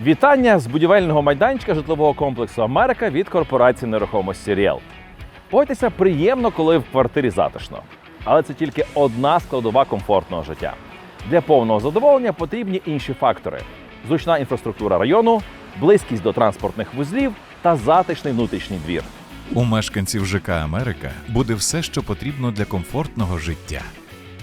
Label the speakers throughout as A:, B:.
A: Вітання з будівельного майданчика житлового комплексу Америка від корпорації нерухомості Ріел. Погодьтеся, приємно, коли в квартирі затишно. Але це тільки одна складова комфортного життя. Для повного задоволення потрібні інші фактори: зручна інфраструктура району, близькість до транспортних вузлів та затишний внутрішній двір.
B: У мешканців ЖК Америка буде все, що потрібно для комфортного життя.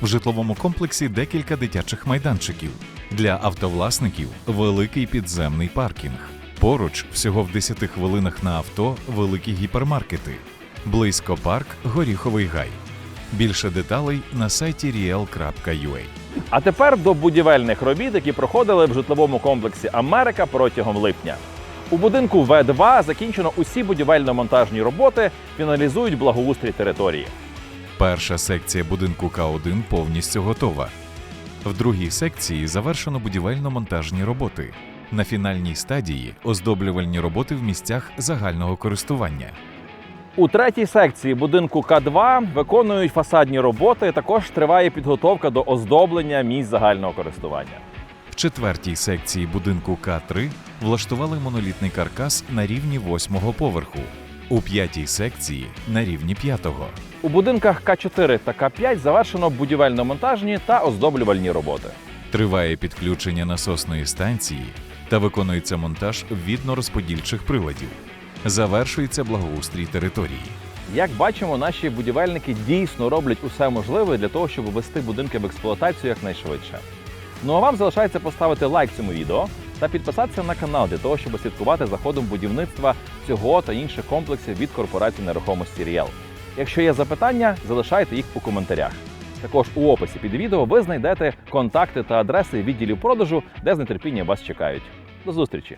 B: В житловому комплексі декілька дитячих майданчиків. Для автовласників великий підземний паркінг. Поруч, всього в 10 хвилинах на авто, великі гіпермаркети. Близько парк Горіховий гай. Більше деталей на сайті riel.ua.
A: А тепер до будівельних робіт, які проходили в житловому комплексі Америка протягом липня. У будинку В2 закінчено усі будівельно-монтажні роботи, фіналізують благоустрій території.
B: Перша секція будинку К1 повністю готова. В другій секції завершено будівельно-монтажні роботи. На фінальній стадії оздоблювальні роботи в місцях загального користування.
A: У третій секції будинку К2 виконують фасадні роботи. Також триває підготовка до оздоблення місць загального користування.
B: В четвертій секції будинку К3 влаштували монолітний каркас на рівні восьмого поверху. У п'ятій секції на рівні п'ятого.
A: У будинках К4 та К5 завершено будівельно-монтажні та оздоблювальні роботи.
B: Триває підключення насосної станції та виконується монтаж відно-розподільчих приладів. Завершується благоустрій території.
A: Як бачимо, наші будівельники дійсно роблять усе можливе для того, щоб ввести будинки в експлуатацію якнайшвидше. Ну а вам залишається поставити лайк цьому відео та підписатися на канал для того, щоб слідкувати за ходом будівництва цього та інших комплексів від корпорації нерухомості Ріел. Якщо є запитання, залишайте їх у коментарях. Також у описі під відео ви знайдете контакти та адреси відділів продажу, де з нетерпінням вас чекають. До зустрічі!